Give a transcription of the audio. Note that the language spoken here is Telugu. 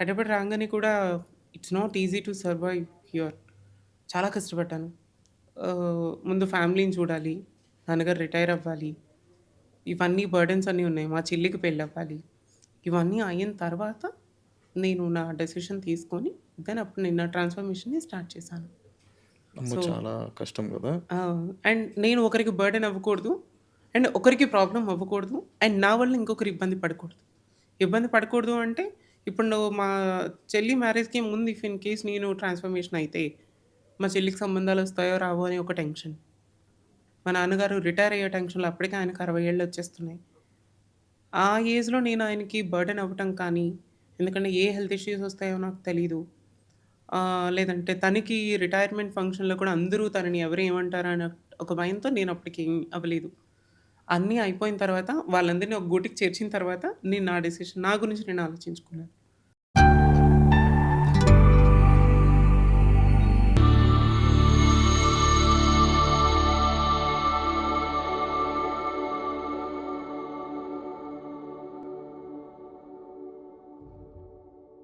హైదరాబాద్ రాగానే కూడా it's not easy to survive here. చాలా కష్టపడ్డాను. ముందు ఫ్యామిలీని చూడాలి. నాన్నగారు రిటైర్ అవ్వాలి. ఇవన్నీ బర్డెన్స్ అన్నీ ఉన్నాయి. మా చెల్లికి పెళ్ళవ్వాలి. ఇవన్నీ అయిన తర్వాత నేను నా డెసిషన్ తీసుకొని దెన్ అప్పుడు నేను నా ట్రాన్స్‌ఫర్మేషన్‌ని స్టార్ట్ చేశాను. చాలా కష్టం! ఆ! అండ్ నేను ఒకరికి బర్డెన్ అవ్వకూడదు. అండ్ ఒకరికి ప్రాబ్లమ్ అవ్వకూడదు. అండ్ నా వల్ల ఇంకొకరు ఇబ్బంది పడకూడదు. ఇబ్బంది పడకూడదు అంటే ఇప్పుడు నువ్వు మా చెల్లి మ్యారేజ్‌కి ముందు ఇఫ్ ఇన్ కేస్ నేను ట్రాన్స్‌ఫర్మేషన్ అయితే మా చెల్లికి సంబంధాలు వస్తాయో రావో అని ఒక టెన్షన్. మా నాన్నగారు రిటైర్ అయ్యే టెన్షన్‌లో అప్పటికే ఆయనకి 60 ఏళ్ళు వచ్చేస్తున్నాయి. ఆ ఏజ్‌లో నేను ఆయనకి బర్డెన్ అవ్వటం కానీ, ఎందుకంటే ఏ హెల్త్ ఇష్యూస్ వస్తాయో నాకు తెలీదు. ఆహ్, లేదంటే తనకి రిటైర్మెంట్ ఫంక్షన్‌లో కూడా అందరూ తనని ఎవరు ఏమంటారా అన్న ఒక భయంతో నేను అప్పటికి అవ్వలేదు. అన్నీ అయిపోయిన తర్వాత వాళ్ళందరినీ ఒక గూటికి చేర్చిన తర్వాత నేను నా డెసిషన్ నా గురించి నేను ఆలోచించుకున్నాను.